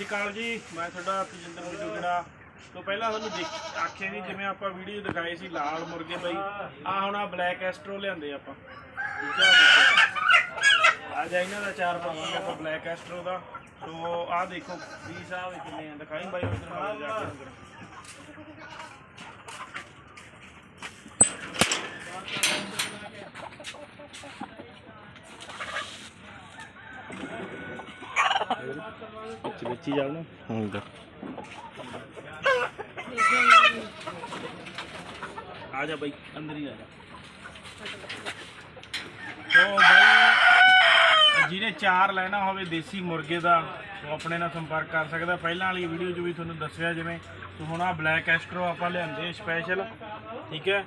ਸ਼੍ਰੀ ਅਕਾਲ ਜੀ। ਮੈਂ ਤੁਹਾਡਾ ਤਜਿੰਦਰ ਮਿੱਟੂ ਤੋਂ ਪਹਿਲਾਂ ਤੁਹਾਨੂੰ ਦੇਖ ਆਖਿਆ ਸੀ ਜਿਵੇਂ ਆਪਾਂ ਵੀਡੀਓ ਦਿਖਾਏ ਸੀ ਲਾਲ ਮੁਰਗੇ ਬਈ ਆ ਹੁਣ ਆ ਬਲੈਕ ਐਸਟਰੋ ਲਿਆਂਦੇ ਆਪਾਂ। ਠੀਕ ਆ ਅੱਜ ਇਹਨਾਂ ਦਾ ਚਾਰ ਪਾਵਾਂਗੇ ਆਪਾਂ ਬਲੈਕ ਐਸਟਰੋ ਦਾ। ਸੋ ਆ ਦੇਖੋ ਵੀ ਸਾਹਿਬ ਕਿੰਨੇ ਆ, ਦਿਖਾਈ ਬਾਈ, ਉਧਰ ਜਾ ਕੇ ਵਿੱਚ ਵਿੱਚ ਹੀ ਜਾਣਾ। ਹੁੰਦਾ ਆ ਜਾ ਬਾਈ ਅੰਦਰ ਹੀ ਆ ਜਾ। ਸੋ ਬਾਈ ਜਿਹਨੇ ਚਾਰ ਲੈਣਾ ਹੋਵੇ ਦੇਸੀ ਮੁਰਗੇ ਦਾ ਉਹ ਆਪਣੇ ਨਾਲ ਸੰਪਰਕ ਕਰ ਸਕਦਾ। ਪਹਿਲਾਂ ਵਾਲੀ ਵੀਡੀਓ 'ਚ ਵੀ ਤੁਹਾਨੂੰ ਦੱਸਿਆ ਜਿਵੇਂ ਹੁਣ ਆ ਬਲੈਕ ਐਸਟਰੋ ਆਪਾਂ ਲਿਆਂਦੇ ਸਪੈਸ਼ਲ ਠੀਕ ਹੈ?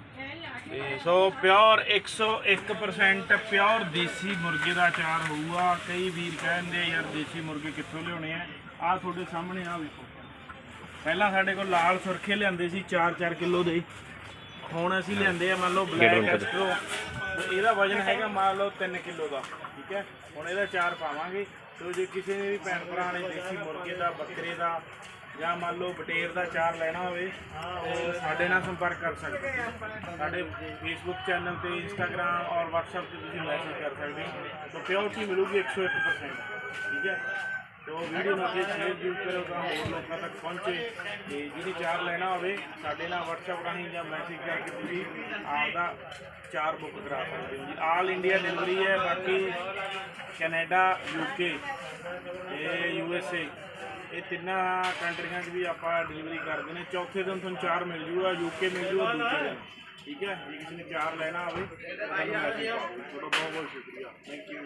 ਤੇ ਸੋ ਪਿਓਰ 101% ਪਿਓਰ ਦੇਸੀ ਮੁਰਗੇ ਦਾ ਅਚਾਰ ਹੋਊਗਾ। ਕਈ ਵੀਰ ਕਹਿੰਦੇ ਯਾਰ ਦੇਸੀ ਮੁਰਗੇ ਕਿੱਥੋਂ ਲਿਆਉਣੇ ਆ? ਆ ਤੁਹਾਡੇ ਸਾਹਮਣੇ ਆ ਵੇਖੋ। ਪਹਿਲਾਂ ਸਾਡੇ ਕੋਲ ਲਾਲ ਸੁਰਖੇ ਲਿਆਂਦੇ ਸੀ 4-4 ਕਿਲੋ ਦੇ। ਹੁਣ ਅਸੀਂ ਲਿਆਂਦੇ ਆ ਮੰਨ ਲਓ ਬਲੈਕ ਐਸਟਰੋ। ਇਹਦਾ ਵਜਨ ਹੈਗਾ ਮੰਨ ਲਓ 3 ਕਿਲੋ ਦਾ ਠੀਕ ਹੈ? ਹੁਣ ਇਹਦਾ ਚਾਰ ਪਾਵਾਂਗੇ। ਸੋ ਜੇ ਕਿਸੇ ਨੇ ਵੀ ਭੈਣ ਭਰਾ ਨੇ ਦੇਸੀ ਮੁਰਗੇ ਦਾ ਬੱਕਰੇ ਦਾ ਜਾਂ ਮੰਨ ਲਓ ਬਟੇਰ ਦਾ ਚਾਰ ਲੈਣਾ ਹੋਵੇ, ਤੇ ਸਾਡੇ ਨਾਲ ਸੰਪਰਕ ਕਰ ਸਕਦੇ ਹੋ। ਸਾਡੇ ਫੇਸਬੁੱਕ ਚੈਨਲ ਤੇ ਇੰਸਟਾਗ੍ਰam ਔਰ WhatsApp ਤੇ ਤੁਸੀਂ ਮੈਸੇਜ ਕਰ ਸਕਦੇ ਹੋ। ਤਾਂ ਪਿਓਰਟੀ ਮਿਲੂਗੀ 101% ਠੀਕ ਹੈ? ਉਹ ਵੀਡੀਓ ਨੂੰ ਅੱਗੇ ਸ਼ੇਅਰ ਜ਼ਰੂਰ ਕਰੋ ਤਾਂ ਹੋਰ ਲੋਕਾਂ ਤੱਕ ਪਹੁੰਚੇ। ਤੇ ਜਿਹਨੇ ਚਾਰ ਲੈਣਾ ਹੋਵੇ, ਸਾਡੇ ਨਾਲ WhatsApp ਰਾਹੀਂ ਜਾਂ ਮੈਸੇਜ ਕਰਕੇ ਤੁਸੀਂ ਆਪਦਾ ਚਾਰ ਬੁੱਕ ਕਰਾ ਸਕਦੇ ਹੋ। ਜੀ ਆਲ ਇੰਡੀਆ ਡਿਲੀਵਰੀ ਹੈ, ਬਾਕੀ ਕੈਨੇਡਾ ਯੂਕੇ ਤੇ ਯੂਐਸਏ ਇਹ ਤਿੰਨਾਂ ਕੰਟਰੀਆਂ 'ਚ ਵੀ ਆਪਾਂ ਡਿਲੀਵਰੀ ਕਰਦੇ ਨੇ। ਚੌਥੇ ਦਿਨ ਤੁਹਾਨੂੰ ਚਾਰ ਮਿਲ ਜੂਗਾ ਯੂਕੇ ਮਿਲ ਜੂਗਾ, ਦੂਜੇ ਦਿਨ। ਠੀਕ ਹੈ? ਜੇ ਕਿਸੇ ਨੇ ਚਾਰ ਲੈਣਾ ਹੋਵੇ ਤਾਂ ਮੈਸੇਜ ਕਰੋ ਤੁਹਾਡਾ ਬਹੁਤ ਬਹੁਤ ਸ਼ੁਕਰੀਆ। Thank you